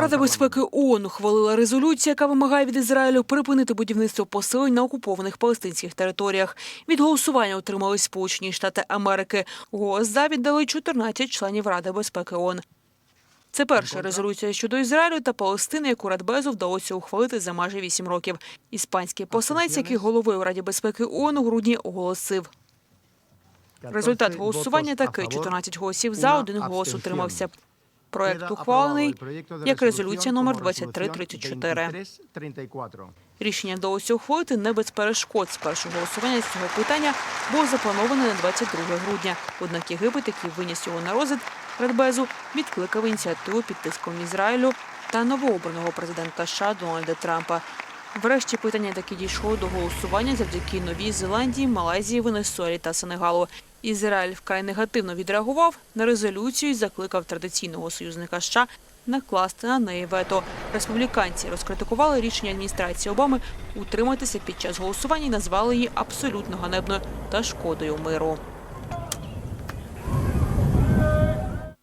Рада безпеки ООН ухвалила резолюцію, яка вимагає від Ізраїлю припинити будівництво поселень на окупованих палестинських територіях. Від голосування отримали Сполучені Штати Америки. Голос за віддали 14 членів Ради безпеки ООН. Це перша резолюція щодо Ізраїлю та Палестини, яку Радбезу вдалося ухвалити за майже 8 років. Іспанський посланець, який головою Раді безпеки ООН у грудні оголосив. Результат голосування такий: 14 голосів за, один голос утримався. Проект ухвалений як резолюція номер 2334. Рішення вдалося ухвалити не без перешкод. Спершу голосування з цього питання було заплановане на 22 грудня. Однак Єгипет, який виніс його на розгляд Радбезу, відкликав ініціативу під тиском Ізраїлю та новообраного президента США Дональда Трампа. Врешті питання таки дійшло до голосування завдяки Новій Зеландії, Малайзії, Венесуелі та Сенегалу. Ізраїль вкрай негативно відреагував на резолюцію і закликав традиційного союзника США накласти на неї вето. Республіканці розкритикували рішення адміністрації Обами утриматися під час голосування і назвали її абсолютно ганебною та шкодою миру.